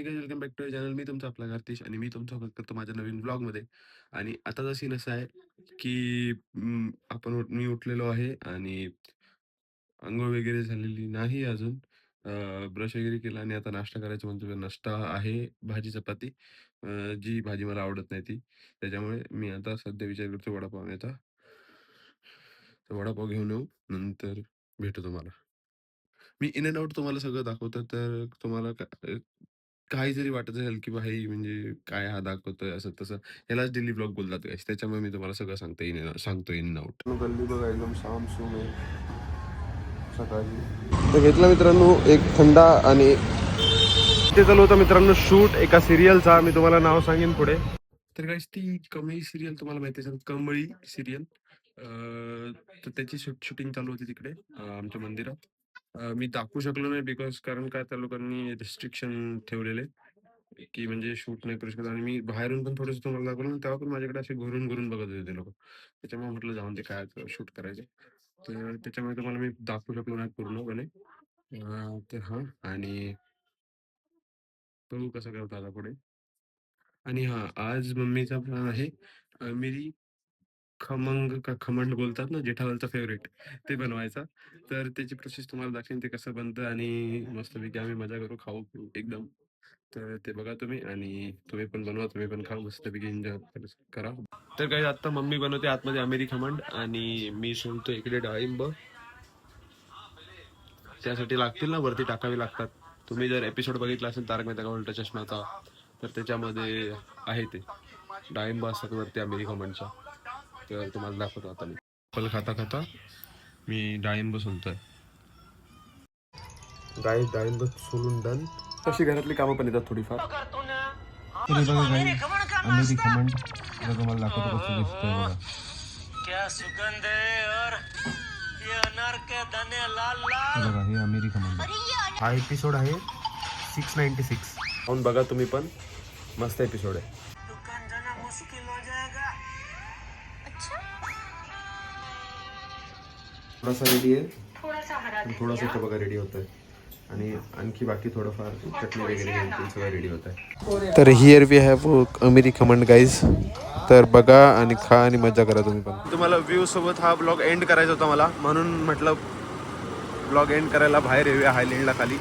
Hey guys welcome back to channel मी तुमचा आपला कार्तिश आणि मी तुमचं स्वागत करतो माझ्या नवीन ब्लॉगमध्ये आणि आताचा सीन असा आहे की आपण मी उठलेलो आहे आणि आंघोळ वगैरे झालेली नाही अजून. ब्रश वगैरे केला आणि आता नाश्ता करायचा म्हणजे नाश्ता आहे भाजी चपाती. जी भाजी मला आवडत नाही ती. त्याच्यामुळे मी आता सध्या विचार करतो वडापाव आणायचा तर वडापाव घेऊन येऊ. नंतर भेटू तुम्हाला. मी इन अँड आउट तुम्हाला सगळं दाखवतो तर तुम्हाला काही जरी वाटत असेल की भाई म्हणजे काय हा दाखवतोय असं तसं. यालाच डेली ब्लॉग बोलतात guys. त्याच्यामुळे मी तुम्हाला सगळं सांगतो इन सांगतो इन आउट गल्ली बघा एकदम साम सुम आहे. सकाळी. तर घेतला मित्रांनो एक थंडा आणि ते चालू होता मित्रांनो शूट एका सिरियलचा मी तुम्हाला नाव सांगेन पुढे. तर गाईस ती कमळी सिरियल तुम्हाला माहिती असेल कमळी सिरियल तर त्याची शूटिंग चालू होती तिकडे अं, आमच्या मंदिरात. मी दाखवू शकलो नाही बिकॉज कारण काय त्या लोकांनी रिस्ट्रिक्शन ठेवलेले की म्हणजे शूट नाही करू शकत. आणि मी बाहेरून पण थोडंसं तुम्हाला दाखवलं तेव्हा पण माझ्याकडे असे घुरून घुरून बघत होते ते लोक. त्याच्यामुळे म्हटलं जाऊन ते काय शूट करायचे तर त्याच्यामुळे तुम्हाला मी दाखवू शकलो नाही पूर्णपणे. अं, तर हां आणि बघू कसं करता आता पुढे. आणि हां आज मम्मीचा प्लॅन आहे. अं, मेरी खमंग का खमंग बोलतात ना जेठालालचा फेवरेट ते बनवायचा. तर त्याची प्रोसेस तुम्हाला दाखवेन ते कसं बनतं आणि मस्तपैकी आम्ही मजा करू खाऊ पिऊ एकदम. तर ते बघा तुम्ही आणि तुम्ही पण बनवा तुम्ही पण खा मस्तपैकी एन्जॉय करा. तर काही आता मम्मी बनवते आतमध्ये अमेरी खमंड आणि मी सोलतो इकडे डाळिंब. त्यासाठी लागतील ना वरती टाकावे लागतात. तुम्ही जर एपिसोड बघितला असेल तारक मेहता का उलटा चष्माचा तर त्याच्यामध्ये आहे ते. डाळिंब असतात वरती अमेरी खमंडच्या. तर तुम्हाला दाखवतो आता मी. फल खाता खाता मी डाळिंब सोलतोय. गाई डाळिंब सोलून डन. तशी घरातली कामं पण येतात थोडीफार. तर हे बघा गाई खमंड आता तुम्हाला दाखवतो कसं दिसतंय बघा. क्या सुगंध है और ये अनार के दाने लाल लाल। बघा अमेरी खमंड हा एपिसोड आहे सिक्स नाईन्टी सिक्स पाहून बघा तुम्ही पण. मस्त एपिसोड आहे. थोडासा रेडी आहे. आणि थोडासा इथं बघा रेडी होत आहे आणि आणखी बाकी थोडंफार चटणी वगैरे सगळं रेडी होत आहे तर हिअर वी हॅव अमेरी खमंड गाईज तर बघा आणि खा आणि मजा करा तुम्ही पण. तुम्हाला व्ह्यू सोबत हा ब्लॉग एंड करायचा होता मला. म्हणून म्हटलं ब्लॉग एंड करायला बाहेर येऊया हायलँडला खाली.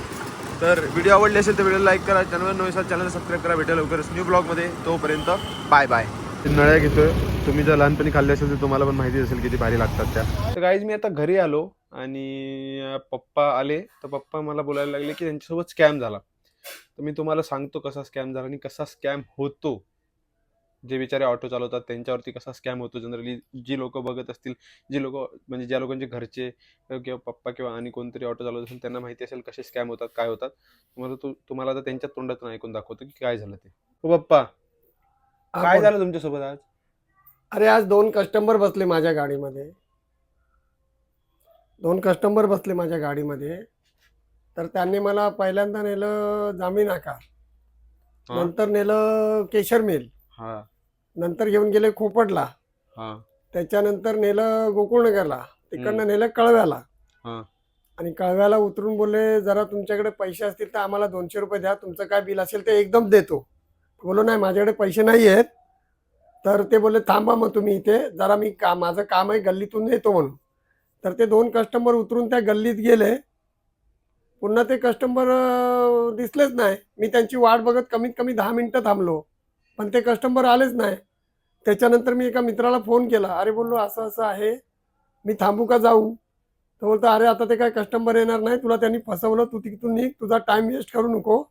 तर व्हिडिओ आवडले असेल तर व्हिडिओ लाईक करा. चॅनल नवीन चॅनल सबस्क्राईब करा. भेटेल लवकरच न्यू ब्लॉगमध्ये तोपर्यंत बाय बाय नळ्या घेतोय. तुम्ही जर लहानपणी खाल्ले असेल तर तुम्हाला पण माहिती असेल किती भारी लागतात त्या. तर गाईज मी आता घरी आलो आणि पप्पा आले. तर पप्पा मला बोलायला लागले की त्यांच्यासोबत स्कॅम झाला. तर मी तुम्हाला सांगतो कसा स्कॅम झाला आणि कसा स्कॅम होतो. जे बिचारे ऑटो चालवतात त्यांच्यावरती कसा स्कॅम होतो. जनरली जी लोक बघत असतील जी लोक म्हणजे ज्या लोकांचे घरचे किंवा पप्पा किंवा आणि कोणतरी ऑटो चालवत असेल त्यांना माहिती असेल कसे स्कॅम होतात काय होतात. तुम्हाला तू तुम्हाला आता त्यांच्या तोंडातून ऐकून दाखवतो की काय झालं ते. हो पप्पा. काय. झालं तुमच्यासोबत आज? अरे आज दोन कस्टमर बसले माझ्या गाडीमध्ये. दोन कस्टमर बसले माझ्या गाडीमध्ये. तर त्यांनी मला पहिल्यांदा नेलं जामी नाका हा? नंतर नेलं केशर मिल. हा. नंतर घेऊन गेले खोपटला. हा. त्याच्यानंतर नेलं गोकुळनगरला. तिकडनं. नेलं कळव्याला. हा. आणि कळव्याला उतरून बोलले जरा तुमच्याकडे पैसे असतील तर आम्हाला दोनशे रुपये द्या. तुमचं काय बिल असेल ते एकदम देतो. बोलो नाही माझ्याकडे पैसे नाही आहेत. तर ते बोलले थांबा मग तुम्ही इथे जरा मी का माझं काम आहे गल्लीतून येतो म्हणून. तर ते दोन कस्टमर उतरून त्या गल्लीत गेले. पुन्हा ते कस्टमर दिसलेच नाही. मी त्यांची वाट बघत कमीत कमी दहा मिनटं थांबलो पण ते कस्टमर आलेच नाही. त्याच्यानंतर मी एका मित्राला फोन केला. अरे बोललो असं असं आहे. मी थांबू का जाऊ? तर बोलतो अरे आता ते काय कस्टमर येणार नाही. तुला त्यांनी फसवलं. तू तिथून निघ. तुझा टाईम वेस्ट करू नको.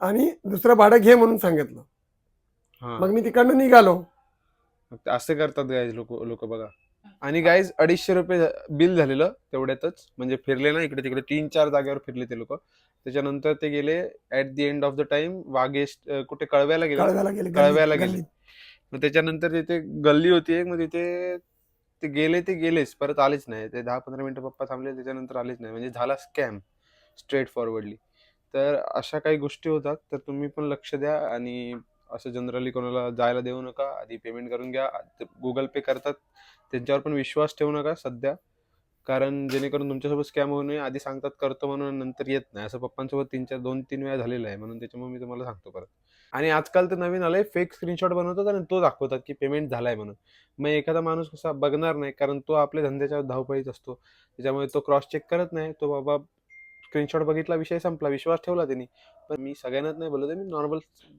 आणि दुसरं भाडं घे म्हणून सांगितलं. हा. मग मी तिकडनं निघालो. मग असे करतात गाईज लोक लोक बघा. आणि गाईज अडीचशे रुपये बिल झालेलं तेवढ्यातच म्हणजे फिरले ना इकडे तिकडे तीन चार जागेवर फिरले ते लोक. त्याच्यानंतर ते गेले at the end of the time Vagesh अं, कुठे कळव्याला गेले. कळव्याला गेले कळव्याला गल्लीत- गेले. गल्लीत. मग त्याच्यानंतर तिथे गल्ली होती एक मग तिथे ते गेले ते गेलेच परत आलेच नाही. ते दहा पंधरा मिनिटं पप्पा थांबले त्याच्यानंतर आलेच नाही. म्हणजे झाला स्कॅम स्ट्रेट फॉरवर्डली तर अशा काही गोष्टी होतात. तर तुम्ही पण लक्ष द्या आणि असं जनरली कोणाला जायला देऊ नका. आधी पेमेंट करून घ्या. गुगल पे करतात. त्यांच्यावर पण विश्वास ठेवू नका सध्या. कारण जेणेकरून तुमच्यासोबत स्कॅम होऊ नये. आधी सांगतात करतो म्हणून नंतर येत नाही. असं पप्पांसोबत तीन चार दोन तीन वेळा झालेलं आहे. म्हणून त्याच्यामुळे मी तुम्हाला सांगतो परत. आणि आजकाल तर नवीन आलंय. फेक स्क्रीनशॉट बनवतात आणि तो दाखवतात की पेमेंट झालाय म्हणून. मग एखादा माणूस कसा बघणार नाही. कारण तो आपल्या धंद्याच्या धावपळीत असतो. त्याच्यामुळे तो क्रॉस चेक करत नाही. तो बाबा स्क्रीनशॉट बघितला विषय संपला विश्वास ठेवला त्यांनी. पण मी सगळ्यांनाच नाही बोलत मी नॉर्मल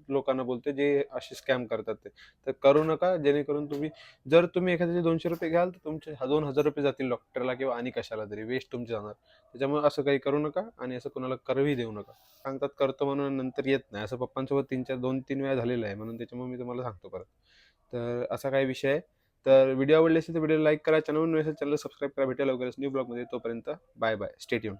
लोकांना बोलते जे असे स्कॅम करतात ते. तर करू नका जेणेकरून तुम्ही जर तुम्ही एखाद्याचे दोनशे रुपये घ्याल तर तुमचे दोन हजार रुपये जातील डॉक्टरला किंवा आणि कशाला तरी वेस्ट तुमचे जाणार. त्याच्यामुळे असं काही करू नका आणि असं कोणाला करवी देऊ नका. सांगतात करतो म्हणून नंतर येत नाही. असं पप्पांसोबत तीन चार दोन तीन वेळा झालेलं आहे म्हणून त्याच्यामुळे मी तुम्हाला सांगतो परत. तर असा काही विषय आहे. तर व्हिडिओ आवडले असेल तर व्हिडिओ लाईक करा चॅनल नसेल चॅनल सबस्क्राईब करा भेटेल लवकरच न्यू ब्लॉगमध्ये तोपर्यंत बाय बाय स्टेट्यून